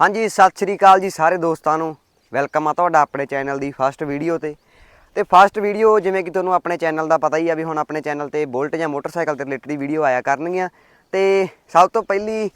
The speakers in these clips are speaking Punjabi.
ਹਾਂਜੀ, ਸਤਿ ਸ਼੍ਰੀ ਅਕਾਲ ਜੀ ਸਾਰੇ ਦੋਸਤਾਂ ਨੂੰ। ਵੈਲਕਮ ਆ ਤੁਹਾਡਾ ਆਪਣੇ ਚੈਨਲ ਦੀ ਫਸਟ ਵੀਡੀਓ ਤੇ। ਤੇ ਫਸਟ ਵੀਡੀਓ ਜਿਵੇਂ ਕਿ ਤੁਹਾਨੂੰ ਆਪਣੇ ਚੈਨਲ ਦਾ ਪਤਾ ਹੀ ਆ ਵੀ ਹੁਣ ਆਪਣੇ ਚੈਨਲ ਤੇ ਬੁਲਟ ਜਾਂ ਮੋਟਰਸਾਈਕਲ ਤੇ ਰਿਲੇਟਡ ਵੀਡੀਓ ਆਇਆ ਕਰਨਗੀਆਂ। ਤੇ ਸਭ ਤੋਂ ਪਹਿਲੀ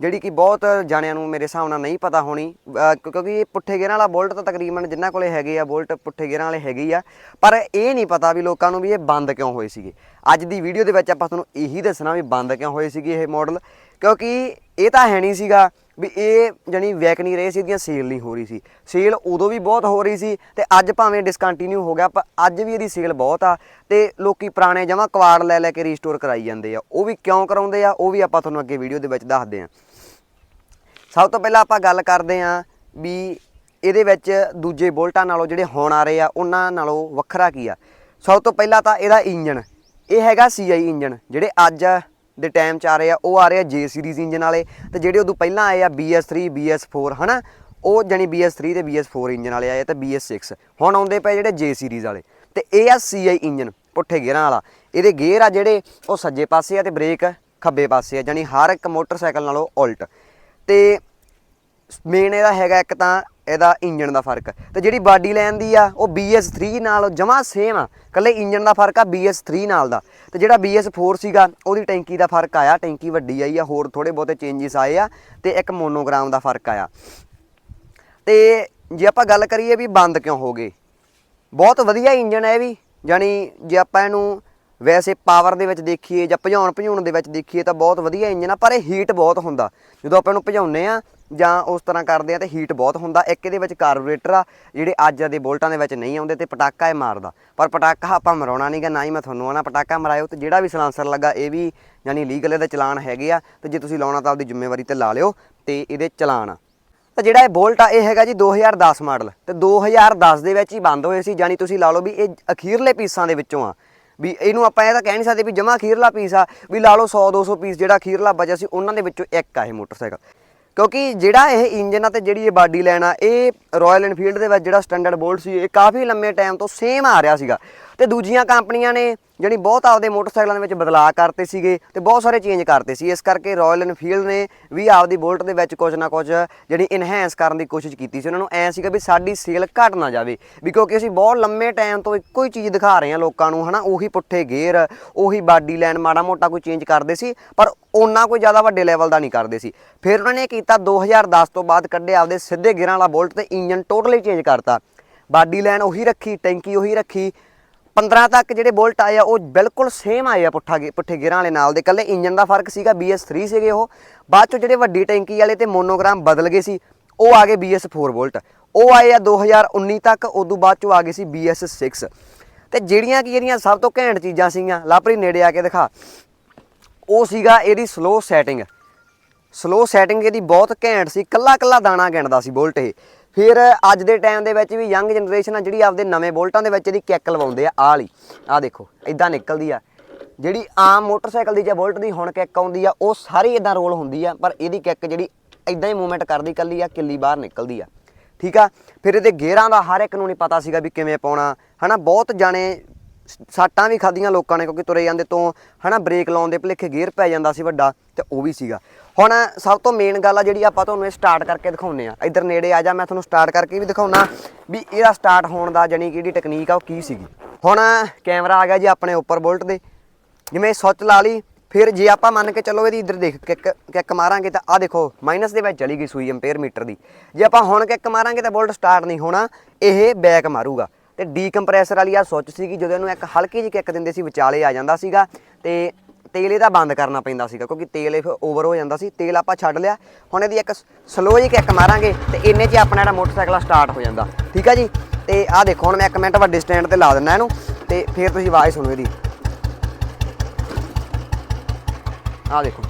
ਜਿਹੜੀ ਕਿ ਬਹੁਤ ਜਾਣਿਆਂ ਨੂੰ ਮੇਰੇ ਹਿਸਾਬ ਨਾਲ ਨਹੀਂ ਪਤਾ ਹੋਣੀ ਕਿਉਂਕਿ ਇਹ ਪੁੱਠੇ ਗੇਰਾਂ ਵਾਲਾ ਬੁਲਟ ਤਾਂ ਤਕਰੀਬਨ ਜਿੰਨਾਂ ਕੋਲੇ ਹੈਗੇ ਆ ਬੁਲਟ ਪੁੱਠੇ ਗੇਰਾਂ ਵਾਲੇ ਹੈਗੇ ਆ। ਪਰ ਇਹ ਨਹੀਂ ਪਤਾ ਵੀ ਲੋਕਾਂ ਨੂੰ ਵੀ ਇਹ ਬੰਦ ਕਿਉਂ ਹੋਏ ਸੀਗੇ। ਅੱਜ ਦੀ ਵੀਡੀਓ ਦੇ ਵਿੱਚ ਆਪਾਂ ਤੁਹਾਨੂੰ ਇਹੀ ਦੱਸਣਾ ਵੀ ਬੰਦ ਕਿਉਂ ਹੋਏ ਸੀਗੇ ਇਹ ਮਾਡਲ ਕਿਉਂਕਿ ਇਹ ਤਾਂ ਹੈ ਨਹੀਂ ਸੀਗਾ ਵੀ ਇਹ ਜਣੀ ਵੈਕ ਨਹੀਂ ਰਹੇ ਸੀ, ਇਹਦੀਆਂ ਸੇਲ ਨਹੀਂ ਹੋ ਰਹੀ ਸੀ। ਸੇਲ ਉਦੋਂ ਵੀ ਬਹੁਤ ਹੋ ਰਹੀ ਸੀ ਤੇ ਅੱਜ ਭਾਵੇਂ ਡਿਸਕੰਟੀਨਿਊ ਹੋ ਗਿਆ, ਪਰ ਅੱਜ ਵੀ ਇਹਦੀ ਸੇਲ ਬਹੁਤ ਆ ਤੇ ਲੋਕੀ ਪੁਰਾਣੇ ਜਮਾ ਕਵਾੜ ਲੈ ਲੈ ਕੇ ਰੀਸਟੋਰ ਕਰਾਈ ਜਾਂਦੇ ਆ। ਉਹ ਵੀ ਕਿਉਂ ਕਰਾਉਂਦੇ ਆ? ਉਹ ਵੀ ਆਪਾਂ ਤੁਹਾਨੂੰ ਅੱਗੇ ਵੀਡੀਓ ਦੇ ਵਿੱਚ ਦੱਸਦੇ ਆ। ਸਭ ਤੋਂ ਪਹਿਲਾਂ ਆਪਾਂ ਗੱਲ ਕਰਦੇ ਆਂ ਵੀ ਇਹਦੇ ਵਿੱਚ ਦੂਜੇ ਬੋਲਟਾਂ ਨਾਲੋਂ ਜਿਹੜੇ ਹੁਣ ਆ ਰਹੇ ਆ, ਉਹਨਾਂ ਨਾਲੋਂ ਵੱਖਰਾ ਕੀ ਆ? ਸਭ ਤੋਂ ਪਹਿਲਾਂ ਤਾਂ ਇਹਦਾ ਇੰਜਨ ਇਹ ਹੈਗਾ CI ਇੰਜਨ ਜਿਹੜੇ ਅੱਜ ਦੇ ਟਾਈਮ 'ਚ ਆ ਰਹੇ ਆ, ਉਹ ਆ ਰਹੇ ਆ J ਸੀਰੀਜ਼ ਇੰਜਨ ਵਾਲੇ ਤੇ ਜਿਹੜੇ ਉਦੋਂ ਪਹਿਲਾਂ ਆਏ ਆ BS3 BS4 ਹਨਾ, ਉਹ ਜਾਨੀ BS3 ਤੇ BS4 ਇੰਜਨ ਵਾਲੇ ਆਏ ਤੇ BS6 ਹੁਣ ਆਉਂਦੇ ਪਏ ਜਿਹੜੇ ਜੇ ਸੀਰੀਜ਼ ਵਾਲੇ ਤੇ ਇਹ ਆ CI ਇੰਜਨ ਪੁੱਠੇ ਗੇਅਰਾਂ ਵਾਲਾ। ਇਹਦੇ ਗੇਅਰ ਆ ਜਿਹੜੇ, ਉਹ ਸੱਜੇ ਪਾਸੇ ਆ ਤੇ ਬ੍ਰੇਕ ਖੱਬੇ ਪਾਸੇ ਆ ਜਾਨੀ ਹਰ ਇੱਕ ਮੋਟਰਸਾਈਕਲ ਨਾਲੋਂ ਉਲਟ। ਤੇ ਮੇਨ ਇਹਦਾ ਹੈਗਾ ਇੱਕ ਤਾਂ ਇਹਦਾ ਇੰਜਨ ਦਾ ਫ਼ਰਕ। ਤੇ ਜਿਹੜੀ ਬਾਡੀ ਲੈਣ ਦੀ ਆ, ਉਹ BS3 ਨਾਲ ਜਮਾ ਸੇਮ ਆ। ਕੱਲੇ ਇੰਜਨ ਦਾ ਫ਼ਰਕ ਆ BS3 ਨਾਲ ਦਾ। ਤੇ ਜਿਹੜਾ BS4 ਸੀਗਾ, ਉਹਦੀ ਟੈਂਕੀ ਦਾ ਫ਼ਰਕ ਆਇਆ, ਟੈਂਕੀ ਵੱਡੀ ਆਈ ਆ, ਹੋਰ ਥੋੜੇ ਬਹੁਤੇ ਚੇਂਜਸ ਆਏ ਆ, ਤੇ ਇੱਕ ਮੋਨੋਗ੍ਰਾਮ ਦਾ ਫ਼ਰਕ ਆਇਆ। ਤੇ ਜੇ ਆਪਾਂ ਗੱਲ ਕਰੀਏ ਵੀ ਬੰਦ ਕਿਉਂ ਹੋ ਗਏ? ਬਹੁਤ ਵਧੀਆ ਇੰਜਨ ਹੈ ਇਹ ਵੀ। ਜਾਨੀ ਜੇ ਆਪਾਂ ਇਹਨੂੰ ਵੈਸੇ ਪਾਵਰ ਦੇ ਵਿੱਚ ਦੇਖੀਏ ਜਾਂ ਭਜਾਉਣ ਭਜਾਉਣ ਦੇ ਵਿੱਚ ਦੇਖੀਏ ਤਾਂ ਬਹੁਤ ਵਧੀਆ ਇੰਜਨ ਆ, ਪਰ ਇਹ ਹੀਟ ਬਹੁਤ ਹੁੰਦਾ। ਜਦੋਂ ਆਪਾਂ ਇਹਨੂੰ ਭਜਾਉਂਦੇ ਆ ਜਾਂ ਉਸ ਤਰ੍ਹਾਂ ਕਰਦੇ ਆ ਤੇ ਹੀਟ ਬਹੁਤ ਹੁੰਦਾ। ਇੱਕ ਇਹਦੇ ਵਿੱਚ ਕਾਰਬੋਰੇਟਰ ਆ, ਜਿਹੜੇ ਅੱਜ ਦੇ ਬੋਲਟਾਂ ਦੇ ਵਿੱਚ ਨਹੀਂ ਆਉਂਦੇ ਤੇ ਪਟਾਕਾ ਇਹ ਮਾਰਦਾ। ਪਰ ਪਟਾਕਾ ਆਪਾਂ ਮਰਾਉਣਾ ਨਹੀਂਗਾ ਨਾ ਹੀ ਮੈਂ ਤੁਹਾਨੂੰ ਆਣਾ ਪਟਾਕਾ ਮਰਾਇਓ ਤੇ ਜਿਹੜਾ ਵੀ ਸਲਾਂਸਰ ਲੱਗਾ, ਇਹ ਵੀ ਯਾਨੀ ਲੀਗਲ ਇਹਦੇ ਚਲਾਨ ਹੈਗੇ ਆ। ਤੇ ਜੇ ਤੁਸੀਂ ਲਾਉਣਾ ਤਾਂ ਆਪਦੀ ਜ਼ਿੰਮੇਵਾਰੀ ਤੇ ਲਾ ਲਿਓ ਤੇ ਇਹਦੇ ਚਲਾਨ ਆ। ਤਾਂ ਜਿਹੜਾ ਇਹ ਬੋਲਟ ਆ, ਇਹ ਹੈਗਾ ਜੀ 2010 ਮਾਡਲ। ਤੇ 2010 ਦੇ ਵਿੱਚ ਹੀ ਬੰਦ ਹੋਏ ਸੀ। ਜਾਨੀ ਤੁਸੀਂ ਲਾ ਲਓ ਵੀ ਇਹ ਅਖੀਰਲੇ ਪੀਸਾਂ ਦੇ ਵਿੱਚੋਂ ਆ। ਵੀ ਇਹਨੂੰ ਆਪਾਂ ਇਹ ਤਾਂ ਕਹਿ ਨਹੀਂ ਸਕਦੇ ਵੀ ਜਮਾ ਅਖੀਰਲਾ ਪੀਸ ਆ। ਵੀ ਲਾ ਲਓ 100 200 ਪੀਸ ਜਿਹੜਾ ਅਖੀਰਲਾ ਬਚਿਆ ਸੀ, ਉਹਨਾਂ ਦੇ ਵਿੱਚੋਂ ਇੱਕ ਆ ਇਹ ਮੋਟਰਸਾਈਕਲ। ਕਿਉਂਕਿ ਜਿਹੜਾ ਇਹ ਇੰਜਨ ਆ ਤੇ ਜਿਹੜੀ ਇਹ ਬਾਡੀ ਲਾਈਨ ਆ, ਇਹ ਰਾਇਲ ਐਨਫੀਲਡ ਦੇ ਵਿੱਚ ਜਿਹੜਾ ਸਟੈਂਡਰਡ ਬੋਲਟ ਸੀ, ਇਹ ਕਾਫੀ ਲੰਮੇ ਟਾਈਮ ਤੋਂ ਸੇਮ ਆ ਰਿਹਾ ਸੀਗਾ। ਤੇ ਦੂਜੀਆਂ ਕੰਪਨੀਆਂ ਨੇ ਜਿਹੜੀ ਬਹੁਤ ਆਪਦੇ ਮੋਟਰਸਾਈਕਲਾਂ ਦੇ ਵਿੱਚ ਬਦਲਾਅ ਕਰਤੇ ਸੀਗੇ ਤੇ ਬਹੁਤ ਸਾਰੇ ਚੇਂਜ ਕਰਤੇ ਸੀ। ਇਸ ਕਰਕੇ ਰਾਇਲ ਐਨਫੀਲਡ ਨੇ ਵੀ ਆਪਦੀ ਬੁਲਟ ਦੇ ਵਿੱਚ ਕੁਝ ਨਾ ਕੁਝ ਜਿਹੜੀ ਇਨਹੈਂਸ ਕਰਨ ਦੀ ਕੋਸ਼ਿਸ਼ ਕੀਤੀ ਸੀ। ਉਹਨਾਂ ਨੂੰ ਐ ਸੀਗਾ ਵੀ ਸਾਡੀ ਸੇਲ ਘਟ ਨਾ ਜਾਵੇ ਵੀ ਕਿਉਂਕਿ ਅਸੀਂ ਬਹੁਤ ਲੰਮੇ ਟਾਈਮ ਤੋਂ ਇੱਕੋ ਹੀ ਚੀਜ਼ ਦਿਖਾ ਰਹੇ ਹਾਂ ਲੋਕਾਂ ਨੂੰ, ਹਨਾ, ਉਹੀ ਪੁੱਠੇ ਗੇਅਰ ਉਹੀ ਬਾਡੀ ਲਾਈਨ ਮਾੜਾ ਮੋਟਾ ਕੋਈ ਚੇਂਜ ਕਰਦੇ ਸੀ, ਪਰ ਉਹਨਾਂ ਕੋਈ ਜ਼ਿਆਦਾ ਵੱਡੇ ਲੈਵਲ ਦਾ ਨਹੀਂ ਕਰਦੇ ਸੀ। ਫਿਰ ਉਹਨਾਂ ਨੇ ਇਹ ਕੀਤਾ 2010 ਤੋਂ ਬਾਅਦ ਕੱਢੇ ਆਪਦੇ ਸਿੱਧੇ ਗੇਅਰਾਂ ਵਾਲਾ ਬੋਲਟ ਤੇ ਇੰਜਨ ਟੋਟਲੀ ਚੇਂਜ ਕਰਤਾ। ਬਾਡੀ ਲਾਈਨ ਉਹੀ ਰੱਖੀ ਟੈਂਕੀ ਉਹੀ ਰੱਖੀ 15 ਤੱਕ ਜਿਹੜੇ ਬੋਲਟ ਆਏ ਆ, ਉਹ ਬਿਲਕੁਲ ਸੇਮ ਆਏ ਆ ਪੁੱਠਾ ਗੇ- ਪੁੱਠੇ ਗੇਰਾਂ ਵਾਲੇ ਨਾਲ ਦੇ। ਕੱਲੇ ਇੰਜਨ ਦਾ ਫ਼ਰਕ ਸੀਗਾ BS3 ਸੀਗੇ ਉਹ। ਬਾਅਦ ਚੋਂ ਜਿਹੜੇ ਵੱਡੀ ਟੈਂਕੀ ਵਾਲੇ ਤੇ ਮੋਨੋਗ੍ਰਾਮ ਬਦਲ ਗਏ ਸੀ, ਉਹ ਆ ਗਏ BS4 ਬੋਲਟ। ਉਹ ਆਏ ਆ 2019 ਤੱਕ, ਉਦੋਂ ਬਾਅਦ ਚੋਂ ਆ ਗਏ ਸੀ BS6 ਤੇ ਜਿਹੜੀਆਂ ਕਿ ਇਹਦੀਆਂ ਸਭ ਤੋਂ ਘੈਂਟ ਚੀਜ਼ਾਂ ਸੀਗੀਆਂ, ਲਾਪਰੀ ਨੇੜੇ ਆ ਕੇ ਦਿਖਾ। ਉਹ ਸੀਗਾ ਇਹਦੀ ਸਲੋ ਸੈਟਿੰਗ ਸਲੋ ਸੈਟਿੰਗ ਇਹਦੀ ਬਹੁਤ ਘੈਂਟ ਸੀ ਕੱਲਾ ਕੱਲਾ ਦਾਣਾ ਗਿਣਦਾ ਸੀ ਬੋਲਟ ਇਹ। ਫਿਰ ਅੱਜ ਦੇ ਟਾਈਮ ਦੇ ਵਿੱਚ ਵੀ ਯੰਗ ਜਨਰੇਸ਼ਨ ਆ ਜਿਹੜੀ ਆਪਦੇ ਨਵੇਂ ਬੁਲਟਾਂ ਦੇ ਵਿੱਚ ਇਹਦੀ ਕਿੱਕ ਲਵਾਉਂਦੇ ਆ, ਆਹ ਲਈ। ਆਹ ਦੇਖੋ ਇਦਾਂ ਨਿਕਲਦੀ ਆ। ਜਿਹੜੀ ਆਮ ਮੋਟਰਸਾਈਕਲ ਦੀ ਜਾਂ ਬੁਲਟ ਦੀ ਹੁਣ ਕਿੱਕ ਆਉਂਦੀ ਆ, ਉਹ ਸਾਰੀ ਇਦਾਂ ਰੋਲ ਹੁੰਦੀ ਆ, ਪਰ ਇਹਦੀ ਕਿੱਕ ਜਿਹੜੀ ਇਦਾਂ ਹੀ ਮੂਵਮੈਂਟ ਕਰਦੀ ਕੱਲੀ ਆ, ਕਿੱਲੀ ਬਾਹਰ ਨਿਕਲਦੀ ਆ। ਠੀਕ ਆ? ਫਿਰ ਇਹਦੇ ਗੇਅਰਾਂ ਦਾ ਹਰ ਇੱਕ ਨੂੰ ਨਹੀਂ ਪਤਾ ਸੀਗਾ ਵੀ ਕਿਵੇਂ ਪਾਉਣਾ। ਹਨਾ, ਬਹੁਤ ਜਾਣੇ ਸੱਟਾਂ ਵੀ ਖਾਦੀਆਂ ਲੋਕਾਂ ਨੇ ਕਿਉਂਕਿ ਤੁਰੇ ਜਾਂਦੇ ਤੋਂ, ਹਨਾ ਬ੍ਰੇਕ ਲਾਉਣ ਦੇ ਭੁਲੇਖੇ ਗੇਅਰ ਪੈ ਜਾਂਦਾ ਸੀ ਵੱਡਾ ਤੇ ਉਹ ਵੀ ਸੀਗਾ। ਹੁਣ ਸਭ ਤੋਂ ਮੇਨ ਗੱਲ ਆ ਜਿਹੜੀ ਆਪਾਂ ਤੁਹਾਨੂੰ ਇਹ ਸਟਾਰਟ ਕਰਕੇ ਦਿਖਾਉਨੇ ਆ। ਇੱਧਰ ਨੇੜੇ ਆ ਜਾ, ਮੈਂ ਤੁਹਾਨੂੰ ਸਟਾਰਟ ਕਰਕੇ ਵੀ ਦਿਖਾਉਣਾ ਵੀ ਇਹਦਾ ਸਟਾਰਟ ਹੋਣ ਦਾ ਜਾਨੀ ਕਿ ਜਿਹੜੀ ਟੈਕਨੀਕ ਆ ਉਹ ਕੀ ਸੀਗੀ। ਹੁਣ ਕੈਮਰਾ ਆ ਗਿਆ ਜੀ ਆਪਣੇ ਉੱਪਰ ਬੁਲਟ ਦੇ। ਜਿਵੇਂ ਸੁੱਚ ਲਾ ਲਈ, ਫਿਰ ਜੇ ਆਪਾਂ ਮੰਨ ਕੇ ਚੱਲੋ ਇਹਦੀ ਇੱਧਰ ਦੇਖ, ਕਿੱਕ ਕਿੱਕ ਮਾਰਾਂਗੇ ਤਾਂ ਆ ਦੇਖੋ ਮਾਈਨਸ ਦੇ ਵਿੱਚ ਚਲੀ ਗਈ ਸੂਈ ਐਂਪੀਅਰ ਮੀਟਰ ਦੀ। ਜੇ ਆਪਾਂ ਹੁਣ ਕਿੱਕ ਮਾਰਾਂਗੇ ਤਾਂ ਬੁਲਟ ਸਟਾਰਟ ਨਹੀਂ ਹੋਣਾ, ਇਹ ਬੈਕ ਮਾਰੂਗਾ। ਤੇ ਡੀਕੰਪਰੈਸਰ ਵਾਲੀ ਆ ਸੁੱਚ ਸੀਗੀ, ਜਦੋਂ ਇਹਨੂੰ ਇੱਕ ਹਲਕੀ ਜਿਹੀ ਕਿੱਕ ਦਿੰਦੇ ਸੀ, ਵਿਚਾਲੇ ਆ ਜਾਂਦਾ ਸੀਗਾ ਤੇ ਤੇਲ ਇਹਦਾ ਬੰਦ ਕਰਨਾ ਪੈਂਦਾ ਸੀਗਾ, ਕਿਉਂਕਿ ਤੇਲ ਇਹ ਓਵਰ ਹੋ ਜਾਂਦਾ ਸੀ, ਤੇਲ ਆਪਾਂ ਛੱਡ ਲਿਆ। ਹੁਣ ਇਹਦੀ ਇੱਕ ਸਲੋ ਜਿਹੀ ਕਿੱਕ ਮਾਰਾਂਗੇ ਤੇ ਇੰਨੇ 'ਚ ਆਪਣਾ ਜਿਹੜਾ ਮੋਟਰਸਾਈਕਲ ਸਟਾਰਟ ਹੋ ਜਾਂਦਾ। ਠੀਕ ਆ ਜੀ? ਤੇ ਆਹ ਦੇਖੋ, ਹੁਣ ਮੈਂ ਇੱਕ ਮਿੰਟ ਵੱਡੇ ਸਟੈਂਡ ਤੇ ਲਾ ਦਿੰਦਾ ਇਹਨੂੰ, ਤੇ ਫਿਰ ਤੁਸੀਂ ਆਵਾਜ਼ ਸੁਣੋ ਇਹਦੀ। ਆਹ ਦੇਖੋ।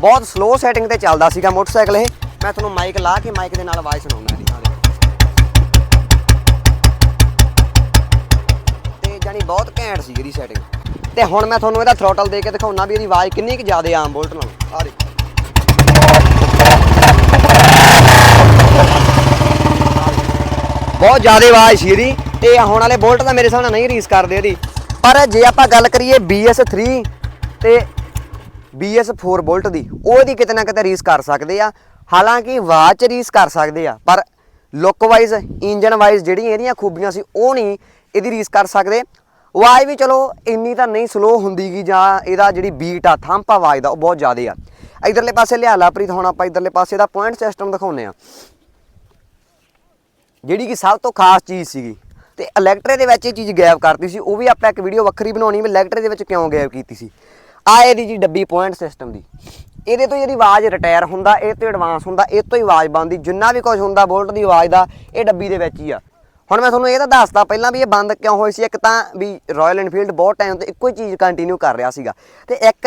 ਬਹੁਤ ਸਲੋ ਸੈਟਿੰਗ ਤੇ ਚੱਲਦਾ ਸੀਗਾ ਮੋਟਰਸਾਈਕਲ ਇਹ। ਮੈਂ ਤੁਹਾਨੂੰ ਮਾਈਕ ਲਾ ਕੇ ਮਾਈਕ ਦੇ ਨਾਲ ਆਵਾਜ਼ ਸੁਣਾਉਂਦਾ ਇਹਦੀ ਆਹ ਦੇਖੋ ਤੇ ਜਾਨੀ ਬਹੁਤ ਘੈਂਟ ਸੀ ਇਹਦੀ ਸੈਟਿੰਗ ਤੇ ਹੁਣ ਮੈਂ ਤੁਹਾਨੂੰ ਇਹਦਾ ਥਰੋਟਲ ਦੇ ਕੇ ਦਿਖਾਉਣਾ ਵੀ ਇਹਦੀ ਆਵਾਜ਼ ਕਿੰਨੀ ਕੁ ਜ਼ਿਆਦਾ ਆਮ ਬੁਲਟ ਨਾਲੋਂ। ਆਹ ਦੇਖੋ। ਬਹੁਤ ਜ਼ਿਆਦਾ ਆਵਾਜ਼ ਸੀ ਇਹਦੀ। ਤੇ ਹੁਣ ਵਾਲੇ ਬੁਲਟ ਤਾਂ ਮੇਰੇ ਹਿਸਾਬ ਨਾਲ ਨਹੀਂ ਰੀਸ ਕਰਦੇ ਇਹਦੀ। ਪਰ ਜੇ ਆਪਾਂ ਗੱਲ ਕਰੀਏ BS3 ਤੇ BS4 ਬੋਲਟ ਦੀ, ਉਹ ਇਹਦੀ ਕਿਤੇ ਨਾ ਕਿਤੇ ਰੀਸ ਕਰ ਸਕਦੇ ਆ। ਹਾਲਾਂਕਿ ਆਵਾਜ਼ ਚ ਰੀਸ ਕਰ ਸਕਦੇ ਆ, ਪਰ ਲੁੱਕ ਵਾਈਜ਼ ਇੰਜਨ ਵਾਈਜ਼ ਜਿਹੜੀਆਂ ਇਹਦੀਆਂ ਖੂਬੀਆਂ ਸੀ, ਉਹ ਨਹੀਂ ਇਹਦੀ ਰੀਸ ਕਰ ਸਕਦੇ। ਆਵਾਜ਼ ਵੀ ਚਲੋ ਇੰਨੀ ਤਾਂ ਨਹੀਂ ਸਲੋ ਹੁੰਦੀਗੀ ਜਾਂ ਇਹਦਾ ਜਿਹੜੀ ਬੀਟ ਆ ਥੰਪ ਆਵਾਜ਼ ਦਾ, ਉਹ ਬਹੁਤ ਜ਼ਿਆਦਾ ਆ। ਇਧਰਲੇ ਪਾਸੇ ਲਿਆ ਲਾਪ੍ਰੀਤ ਹੁਣ ਆਪਾਂ ਇਧਰਲੇ ਪਾਸੇ ਦਾ ਪੁਆਇੰਟ ਸਿਸਟਮ ਦਿਖਾਉਨੇ ਆ ਜਿਹੜੀ ਕਿ ਸਭ ਤੋਂ ਖਾਸ ਚੀਜ਼ ਸੀਗੀ, ਤੇ ਇਲੈਕਟਰੇ ਦੇ ਵਿੱਚ ਇਹ ਚੀਜ਼ ਗਾਇਬ ਕਰਤੀ ਸੀ, ਉਹ ਵੀ ਆਪਾਂ ਇੱਕ ਵੀਡੀਓ ਵੱਖਰੀ ਬਣਾਉਣੀ, ਵੀ ਇਲੈਕਟਰੇ ਦੇ ਵਿੱਚ ਕਿਉਂ ਗਾਇਬ ਕੀਤੀ ਸੀ। ਆ ਇਹਦੀ ਜੀ ਡੱਬੀ ਪੁਆਇੰਟ ਸਿਸਟਮ ਦੀ। ਇਹਦੇ ਤੋਂ ਜਿਹੜੀ ਆਵਾਜ਼ ਰਿਟਾਇਰ ਹੁੰਦਾ, ਇਹ ਤੋਂ ਐਡਵਾਂਸ ਹੁੰਦਾ, ਇਹ ਤੋਂ ਹੀ ਆਵਾਜ਼ ਬਣਦੀ, ਜਿੰਨਾ ਵੀ ਕੁਝ ਹੁੰਦਾ, ਬੋਲਟ ਦੀ ਆਵਾਜ਼ ਦਾ, ਇਹ ਡੱਬੀ ਦੇ ਵਿੱਚ ਹੀ ਆ। ਹੁਣ ਮੈਂ ਤੁਹਾਨੂੰ ਇਹ ਤਾਂ ਦੱਸਦਾ, ਪਹਿਲਾਂ ਵੀ ਇਹ ਬੰਦ ਕਿਉਂ ਹੋਈ ਸੀ? ਇੱਕ ਤਾਂ ਵੀ ਰਾਇਲ ਐਨਫੀਲਡ ਬਹੁਤ ਟਾਈਮ ਤੋਂ ਇੱਕੋ ਹੀ ਚੀਜ਼ ਕੰਟੀਨਿਊ ਕਰ ਰਿਹਾ ਸੀਗਾ। ਤੇ ਇੱਕ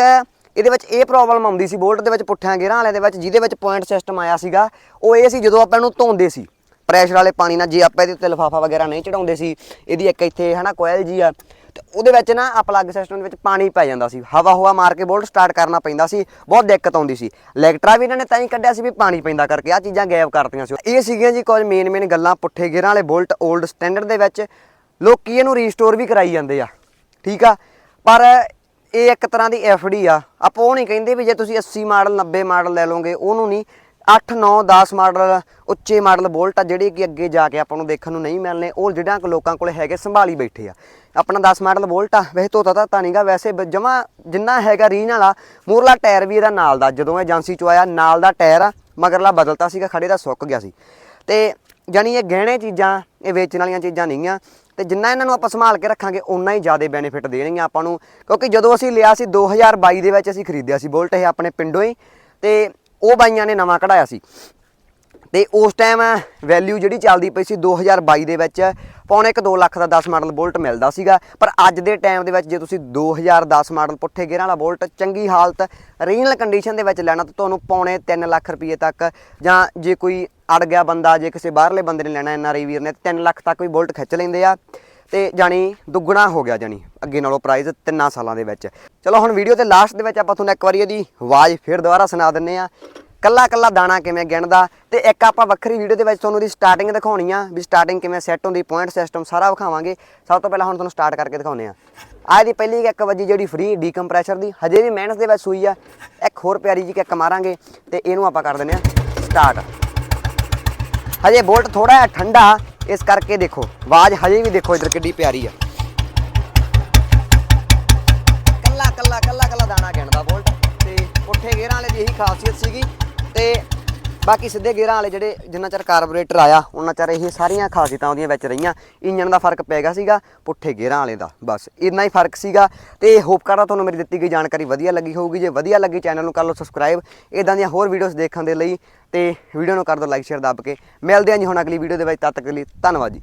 ਇਹਦੇ ਵਿੱਚ ਇਹ ਪ੍ਰੋਬਲਮ ਆਉਂਦੀ ਸੀ, ਬੋਲਟ ਦੇ ਵਿੱਚ ਪੁੱਠਿਆਂ ਗੇਰਾਂ ਵਾਲਿਆਂ ਦੇ ਵਿੱਚ, ਜਿਹਦੇ ਵਿੱਚ ਪੁਆਇੰਟ ਸਿਸਟਮ ਆਇਆ ਸੀਗਾ, ਉਹ ਇਹ ਸੀ ਜਦੋਂ ਆਪਾਂ ਇਹਨੂੰ ਧੋਂਦੇ ਸੀ। ਪ੍ਰੈਸ਼ਰ ਵਾਲੇ ਪਾਣੀ ਨਾਲ, ਜੇ ਆਪਾਂ ਇਹਦੇ ਉੱਤੇ ਲਿਫਾਫਾ ਵਗੈਰਾ ਨਹੀਂ ਚੜਾਉਂਦੇ ਸੀ, ਇਹਦੀ ਇੱਕ ਇੱਥੇ, ਹਨਾ ਕੋਇਲ ਜੀ ਆ ਤੇ ਉਹਦੇ ਵਿੱਚ ਨਾ ਆ ਪਲੱਗ ਸਿਸਟਮ ਦੇ ਵਿੱਚ ਪਾਣੀ ਪੈ ਜਾਂਦਾ ਸੀ। ਹਵਾ ਹਵਾ ਮਾਰ ਕੇ ਬੋਲਟ ਸਟਾਰਟ ਕਰਨਾ ਪੈਂਦਾ ਸੀ, ਬਹੁਤ ਦਿੱਕਤ ਆਉਂਦੀ ਸੀ। ਇਲੈਕਟਰਾ ਵੀ ਇਹਨਾਂ ਨੇ ਤਾਂ ਹੀ ਕੱਢਿਆ ਸੀ ਵੀ ਪਾਣੀ ਪੈਂਦਾ ਕਰਕੇ ਆ ਚੀਜ਼ਾਂ ਗਾਇਬ ਕਰਤੀਆਂ ਸੀ। ਇਹ ਸੀਗੀਆਂ ਜੀ ਕੁਝ ਮੇਨ ਮੇਨ ਗੱਲਾਂ ਪੁੱਠੇ ਗੇਰਾਂ ਵਾਲੇ ਬੋਲਟ 올ਡ ਸਟੈਂਡਰਡ ਦੇ ਵਿੱਚ। ਲੋਕੀ ਇਹਨੂੰ ਰੀਸਟੋਰ ਵੀ ਕਰਾਈ ਜਾਂਦੇ ਆ, ਠੀਕ ਆ? ਪਰ ਇਹ ਇੱਕ ਤਰ੍ਹਾਂ ਦੀ ਐਫਡੀ ਆ। ਆਪਾਂ ਉਹ ਨਹੀਂ ਕਹਿੰਦੇ ਵੀ ਜੇ ਤੁਸੀਂ 80 ਮਾਡਲ 90 ਮਾਡਲ ਲੈ ਲਓਗੇ, ਉਹਨੂੰ ਨਹੀਂ। 8 9 10 ਮਾਡਲ, ਉੱਚੇ ਮਾਡਲ ਬੋਲਟ ਆ, ਜਿਹੜੇ ਕਿ ਅੱਗੇ ਜਾ ਕੇ ਆਪਾਂ ਨੂੰ ਦੇਖਣ ਨੂੰ ਨਹੀਂ ਮਿਲਨੇ ਉਹ ਜਿਹੜਾ ਲੋਕਾਂ ਕੋਲ ਹੈਗੇ ਸੰਭਾਲੀ ਬੈਠੇ ਆ। ਆਪਣਾ 10 ਮਾਡਲ ਬੋਲਟ ਆ, ਵੈਸੇ ਧੋਤਾ ਤਾਂ ਨਹੀਂਗਾ ਵੈਸੇ ਜਮਾ ਜਿੰਨਾ ਹੈਗਾ ਰੀਨ ਵਾਲਾ ਮੂਰਲਾ ਟਾਇਰ ਵੀ ਇਹਦਾ ਨਾਲ ਦਾ, ਜਦੋਂ ਏਜੰਸੀ ਚੋਂ ਆਇਆ, ਨਾਲ ਦਾ ਟਾਇਰ ਆ, ਮਗਰਲਾ ਬਦਲਤਾ ਸੀਗਾ, ਖੜੇ ਦਾ ਸੁੱਕ ਗਿਆ ਸੀ। ਤੇ ਜਾਨੀ ਇਹ ਗਹਿਣੇ ਚੀਜ਼ਾਂ, ਇਹ ਵੇਚਣ ਵਾਲੀਆਂ ਚੀਜ਼ਾਂ ਨਹੀਂ ਆ, ਤੇ ਜਿੰਨਾ ਇਹਨਾਂ ਨੂੰ ਆਪਾਂ ਸੰਭਾਲ ਕੇ ਰੱਖਾਂਗੇ ਉਨਾ ਹੀ ਜ਼ਿਆਦਾ ਬੈਨੀਫਿਟ ਦੇਣਗੀਆਂ ਆਪਾਂ ਨੂੰ, ਕਿਉਂਕਿ ਜਦੋਂ ਅਸੀਂ ਲਿਆ ਸੀ 2022 ਦੇ ਵਿੱਚ ਅਸੀਂ ਖਰੀਦਿਆ ਸੀ ਬੁਲਟ, ਇਹ ਆਪਣੇ ਪਿੰਡੋਂ ਹੀ, ਤੇ ਉਹ ਬਾਈਆਂ ਨੇ ਨਵਾਂ ਕਢਾਇਆ ਸੀ। ਤੇ ਉਸ ਟਾਈਮ ਵੈਲਿਊ ਜਿਹੜੀ ਚੱਲਦੀ ਪਈ ਸੀ 2022 ਦੇ ਵਿੱਚ, ਪੌਣੇ 1 2 ਲੱਖ ਦਾ 10 ਮਾਡਲ ਬੋਲਟ ਮਿਲਦਾ ਸੀਗਾ। ਪਰ ਅੱਜ ਦੇ ਟਾਈਮ ਦੇ ਵਿੱਚ ਜੇ ਤੁਸੀਂ 2010 ਮਾਡਲ ਪੁੱਠੇ ਗੇਰਾਂ ਵਾਲਾ ਬੋਲਟ ਚੰਗੀ ਹਾਲਤ ਰੀਨਲ ਕੰਡੀਸ਼ਨ ਦੇ ਵਿੱਚ ਲੈਣਾ ਤਾਂ ਤੁਹਾਨੂੰ ਪੌਣੇ 3 ਲੱਖ ਰੁਪਏ ਤੱਕ ਜਾਂ ਜੇ ਕੋਈ ਅੜ ਗਿਆ ਬੰਦਾ, ਜੇ ਕਿਸੇ ਬਾਹਰਲੇ ਬੰਦੇ ਨੇ ਲੈਣਾ ਐਨਆਰਆਈ ਵੀਰ ਨੇ 3 ਲੱਖ ਤੱਕ ਵੀ ਬੋਲਟ ਖਿੱਚ ਲੈਂਦੇ ਆ। ਤੇ ਜਾਣੀ ਦੁੱਗਣਾ ਹੋ ਗਿਆ ਜਾਣੀ, ਅੱਗੇ ਨਾਲੋਂ ਪ੍ਰਾਈਸ ਤਿੰਨਾਂ ਸਾਲਾਂ ਦੇ ਵਿੱਚ। ਚਲੋ ਹੁਣ ਵੀਡੀਓ ਤੇ ਲਾਸਟ ਦੇ ਵਿੱਚ ਆਪਾਂ ਤੁਹਾਨੂੰ ਇੱਕ ਵਾਰੀ ਇਹਦੀ ਆਵਾਜ਼ ਫਿਰ ਦੁਬਾਰਾ ਸੁਣਾ ਦਿੰਨੇ ਆ। ਕੱਲਾ ਕੱਲਾ ਦਾਣਾ ਕਿਵੇਂ ਗਿਣਦਾ, ਤੇ ਇੱਕ ਆਪਾਂ ਵੱਖਰੀ ਵੀਡੀਓ ਦੇ ਵਿੱਚ ਤੁਹਾਨੂੰ ਦੀ ਸਟਾਰਟਿੰਗ ਦਿਖਾਉਣੀ ਆ, ਵੀ ਸਟਾਰਟਿੰਗ ਕਿਵੇਂ ਸੈੱਟ ਹੁੰਦੀ ਪੁਆਇੰਟ ਸਿਸਟਮ ਸਾਰਾ ਵਿਖਾਵਾਂਗੇ। ਸਭ ਤੋਂ ਪਹਿਲਾਂ ਹੁਣ ਤੁਹਾਨੂੰ ਸਟਾਰਟ ਕਰਕੇ ਦਿਖਾਉਨੇ ਆ। ਆਹ ਦੀ ਪਹਿਲੀ ਇੱਕ ਵੱਜੀ ਜਿਹੜੀ ਫ੍ਰੀ ਡੀਕੰਪਰੈਸ਼ਰ ਦੀ, ਹਜੇ ਵੀ ਮਿਹਨਤ ਦੇ ਵਿੱਚ ਸੂਈ ਆ। ਇੱਕ ਹੋਰ ਪਿਆਰੀ ਜੀ ਕਿੱਕ ਮਾਰਾਂਗੇ, ਤੇ ਇਹਨੂੰ ਆਪਾਂ ਕਰ ਦਿੰਨੇ ਆ ਸਟਾਰਟ ਹਜੇ ਬੋਲਟ ਥੋੜਾ ਜਿਹਾ ਠੰਡਾ ਇਸ ਕਰਕੇ ਦੇਖੋ, ਆਵਾਜ਼ ਹਜੇ ਵੀ ਦੇਖੋ ਇਧਰ ਕਿੱਡੀ ਪਿਆਰੀ ਆ। ਕੱਲਾ ਕੱਲਾ ਕੱਲਾ ਕੱਲਾ ਦਾਣਾ ਗਿਣਦਾ ਬੋਲਟ। ਤੇ ਪੁੱਠੇ ਗੇਅਰਾਂ ਵਾਲੇ ਦੀ ਇਹੀ ਖਾਸੀਅਤ ਸੀਗੀ। ਤੇ ਬਾਕੀ ਸਿੱਧੇ ਗੇਅਰਾਂ ਵਾਲੇ ਜਿਹੜੇ ਜਿੰਨਾ ਚਿਰ ਕਾਰਬੋਰੇਟਰ ਆਇਆ, ਉਹਨਾਂ ਚਿਰ ਇਹ ਸਾਰੀਆਂ ਖਾਸੀਅਤਾਂ ਉਹਦੀਆਂ ਵਿੱਚ ਰਹੀਆਂ। ਇੰਜਨ ਦਾ ਫ਼ਰਕ ਪੈ ਗਿਆ ਸੀਗਾ, ਪੁੱਠੇ ਗੇਅਰਾਂ ਵਾਲੇ ਦਾ, ਬਸ। ਇੰਨਾ ਹੀ ਫ਼ਰਕ ਸੀਗਾ। ਤੇ ਹੋਪ ਕਰਦਾ ਤੁਹਾਨੂੰ ਮੇਰੀ ਦਿੱਤੀ ਗਈ ਜਾਣਕਾਰੀ ਵਧੀਆ ਲੱਗੀ ਹੋਊਗੀ। ਜੇ ਵਧੀਆ ਲੱਗੀ ਚੈਨਲ ਨੂੰ ਕਰ ਲਓ ਸਬਸਕ੍ਰਾਈਬ ਇਦਾਂ ਦੀਆਂ ਹੋਰ ਵੀਡੀਓਜ਼ ਦੇਖਣ ਦੇ ਲਈ ਤੇ ਵੀਡੀਓ ਨੂੰ ਕਰ ਦਿਓ ਲਾਈਕ ਸ਼ੇਅਰ ਦੱਬ ਕੇ। ਮਿਲਦੇ ਹਾਂ ਜੀ ਹੁਣ ਅਗਲੀ ਵੀਡੀਓ ਦੇ ਵਿੱਚ। ਤਦ ਤੱਕ ਲਈ ਧੰਨਵਾਦ ਜੀ।